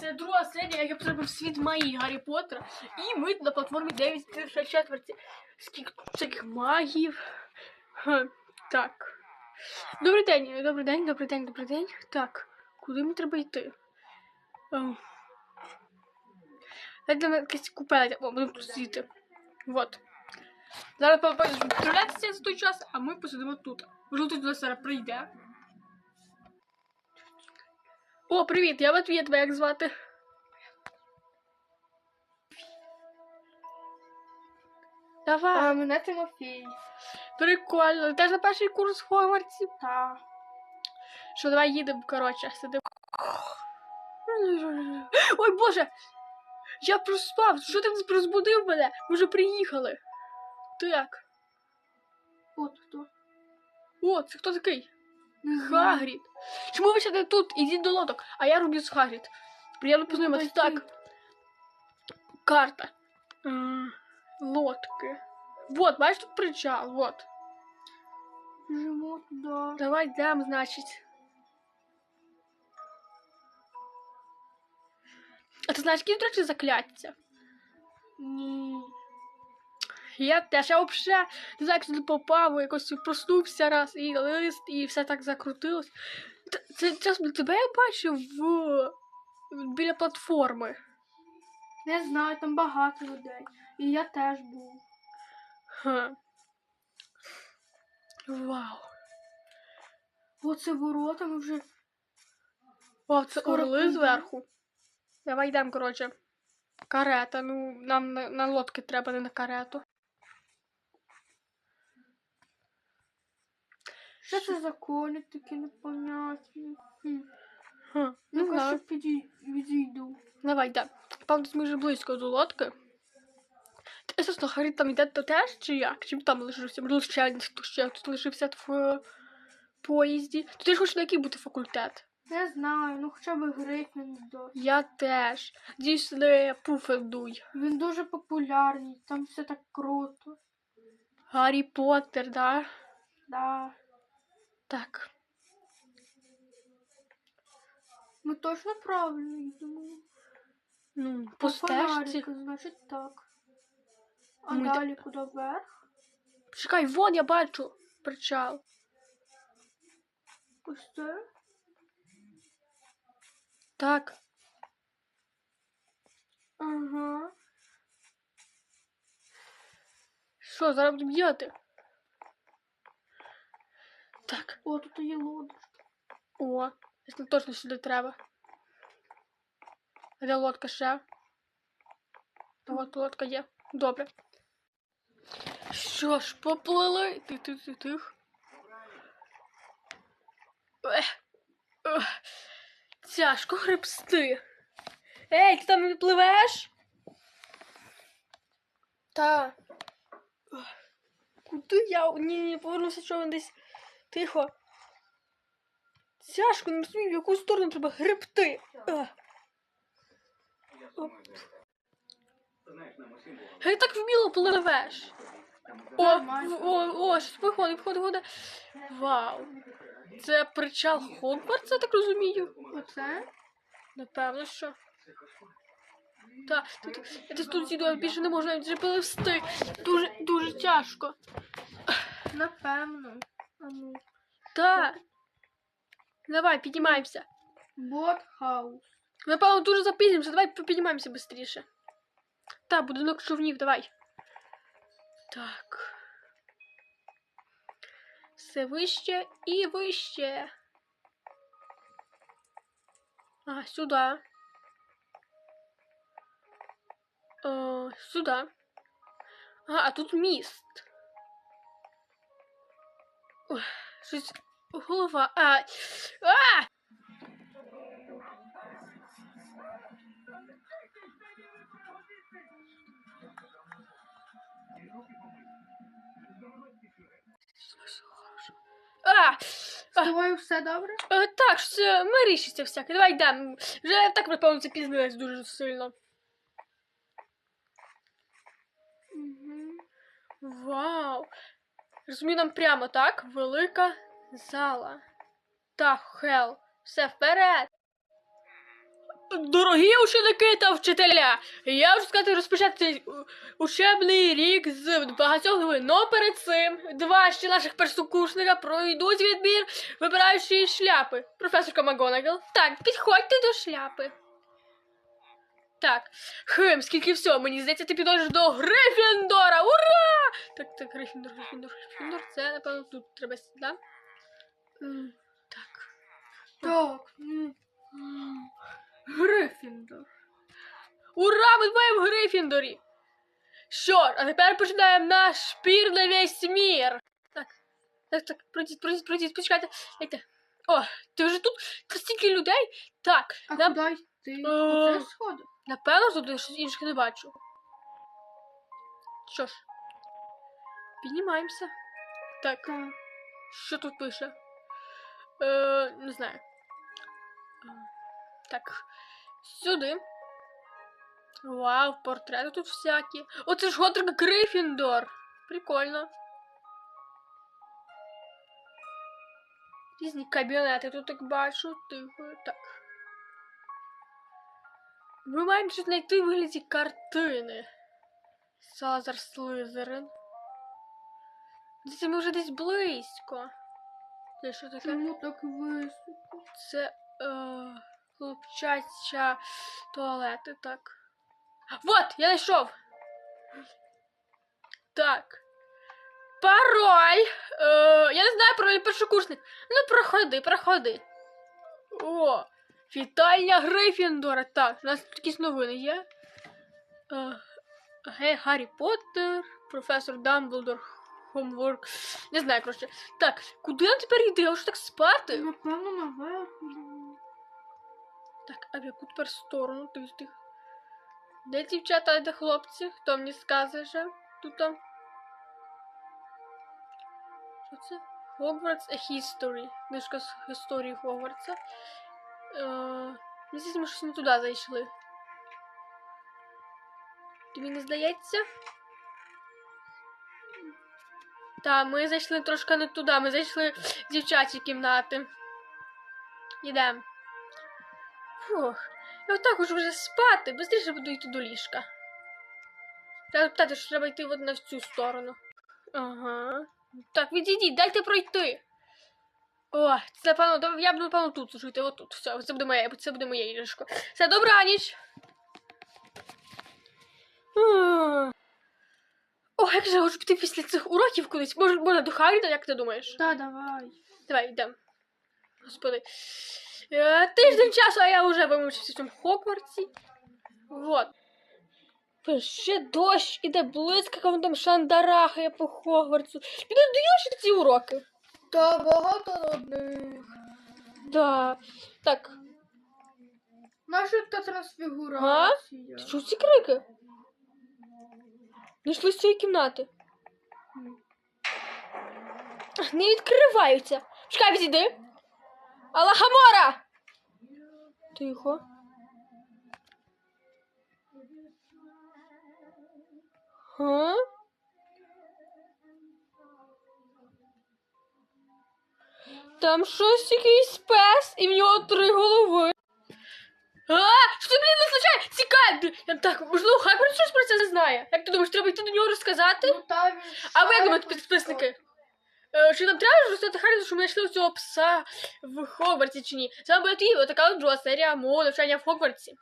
Це друга серія, як я потрапив світ магії Гаррі Поттера. І ми на платформі 9 четверті. Скільки всяких магів. Так. Добрий день, добрий день, добрий день, добрий день. Так, куди мені треба йти? Ем. Дайте якесь купе, о, будемо тут сидіти. Вот. Зараз папа відправляється за той час, а ми посидимо тут. Можливо, тут зараз прийде. О, привіт, я Матвій, тебе як звати? Давай. А мене Тимофій. Прикольно. Ти теж на перший курс в Хогвартсі? Та. Що, давай їдемо, коротше, сидимо. Ой, Боже! Я проспав! Що ти розбудив мене? Ми вже приїхали. Так. От хто. О, це хто такий? Хагрід. Чому ви сидите тут? Ідіть до лодок, а я роблю з Хагрід. Приємно познайомитися. Ой, Так. Карта. М, Лодки. Вот, бачиш тут причал, вот. Біжимо туди. Давай йдемо, значить. А ти знаєш, які, до речі, закляття? Ні. Я теж, я взагалі не знаю, як попав, якось проснувся раз, і лист, і все так закрутилось. Це чесно, тебе я бачив в... біля платформи. Не знаю, там багато людей. І я теж був. Ха. Вау. Оце ворота ми вже. О, це Скоро орли прийдемо. зверху. Давай йдемо, коротше. Карета, ну нам на, на лодки треба, не на карету. Що це за коні такі непонятні? Хм. Ха. Ну, Ну, краще підій... відійду. Давай, йдемо. Певно, ми вже близько до лодки. Ти, Чесно, Харі там йде то теж, чи як? Чи він там лишився? Можливо, ще хто ще тут лишився в е, поїзді. То ти ж хочеш на який бути факультет? Не знаю, ну хоча б Гриффіндор. Я теж. Дійсно, Пуфендуй. Він дуже популярний, там все так круто. Гаррі Поттер, да? Да. Так. Ми точно правильно йдемо. Ну, по стежці. значить так. А Ми йде- далі куди вверх? Чекай, вон я бачу причал. Ось це. Так. Ага. Що, зараз будемо їхати? Так. О, тут є лодочка. О, нам точно сюди треба. А де лодка ще? А от лодка є. Добре. Що ж, поплили. Ти ти ти тих. Ех. Ех. Тяжко гребсти. Ей, ти там не пливеш? Та. Куди я? Ні, ні, повернувся човен десь. Тихо. Тяжко, не розумію, в яку сторону треба гребти. Ех. Так вміло пливеш. О, о, о, щось виходить, виходить, виходить. Вау. Це причал Хогвартса, я так розумію. Оце? Напевно, що. Так, тут, я десь тут зійду, я більше не можу навіть вже пливсти. Дуже, дуже тяжко. Напевно. А ну. Так. Давай, піднімаємося. Ботхаус. Напевно, дуже запізнимося. Давай піднімаємося швидше. Так, будинок човнів, давай. Так. Все вище і вище. А, сюди. О, сюди. А, а тут міст. Ой, щось голова. А! А! А! З тобою все добре? Е, Так, що це мирішиться всяке. Давай йдемо. Вже так, напевно, запізнилась дуже сильно. Угу. Вау! Розумію, нам прямо так. Велика зала. Так, хел. Все вперед. Дорогі ученики та вчителя, я хочу сказати розпочати у- учебний рік з багатьох новин. Но перед цим два ще наших першокурсника пройдуть відбір, вибираючи шляпи. Професорка Макгонагал. Так, підходьте до шляпи. Так, хм, скільки всього, мені здається, ти підходиш до Грифіндора! Ура! Так, так, Грифіндор, Грифіндор, Грифіндор, це, напевно, тут треба сюди. Так. Так. м, Грифіндор. Ура! Ми в Грифіндорі! Що ж, а тепер починаємо наш шпір на весь мір. Так, так, так, пройдіть, пройдіть, пройдіть, почекайте. Дайте. О, ти вже тут? Стільки людей? Так, А нам, куди йти? Е, Оце сходи. напевно, тут я щось інших не бачу. Що ж, піднімаємося. Так, Так. що тут пише? Е, не знаю. Е, Так, сюди. Вау, портрети тут всякі. Оце ж Готрик Грифіндор. Прикольно. Різні кабінети тут так бачу. Тихо. Так. Ми маємо щось знайти в вигляді картини. Сазар Слизерин. Десь ми вже десь близько. Це що таке? Чому так високо? Це е, хлопчача туалети, так. Вот, я знайшов. Так. Пароль. Е, я не знаю пароль першокурсник. Ну, проходи, проходи. О, вітальня Грифіндора. Так, у нас якісь новини є. Е, Гей, Гаррі Поттер, професор Дамблдор, Хомворк. Не знаю, коротше. Так, куди нам тепер йти? Я вже так спати. Напевно, наверх. Так, а в яку тепер сторону ти? Де дівчата, а де хлопці? Хто мені скаже вже? Тут там. Що це? Hogwarts A History. Книжка з історії Хогвартса. Е, Мені здається, ми щось не туди зайшли. Тобі не здається? Та, ми зайшли трошки не туди. Ми зайшли в дівчачі кімнати. Йдемо. Фух, я отак хочу вже спати, быстріше буду йти до ліжка. Треба питати, що треба йти на цю сторону. Ага. Так, відійдіть, дайте пройти. О, це напевно, я буду, напевно, тут жити, отут. Все, це буде моє, це буде моє ліжко. Все, добраніч. Ах. О, як же я хочу піти після цих уроків кудись. Може, може до Харіда, як ти думаєш? Та давай. Давай, йдемо. Господи. Е, тиждень часу, а я вже вимучився в цьому Хогвартсі. Вот. Ще дощ іде близько, воно там шандарахає по Хогвартсу. Піду доїжджати ці уроки. Та багато одних. Да. Так, Наша та трансфігурація. ти чув ці крики? Не йшли з цієї кімнати. Не відкриваються. Чекай, відійди. Алахамора! Тихо. Га? Там щось якийсь пес, і в нього три голови. Так, можливо, Хагрид щось про це не знає. Як ти думаєш, треба йти до нього розказати? Ну, та він А ви як думаєте, підписники? Е, Чи нам треба розказати Харріду, що ми знайшли цього пса в Хогвартсі чи ні? Це вами була Тіві, така от друга серія мого навчання в Хогвартсі.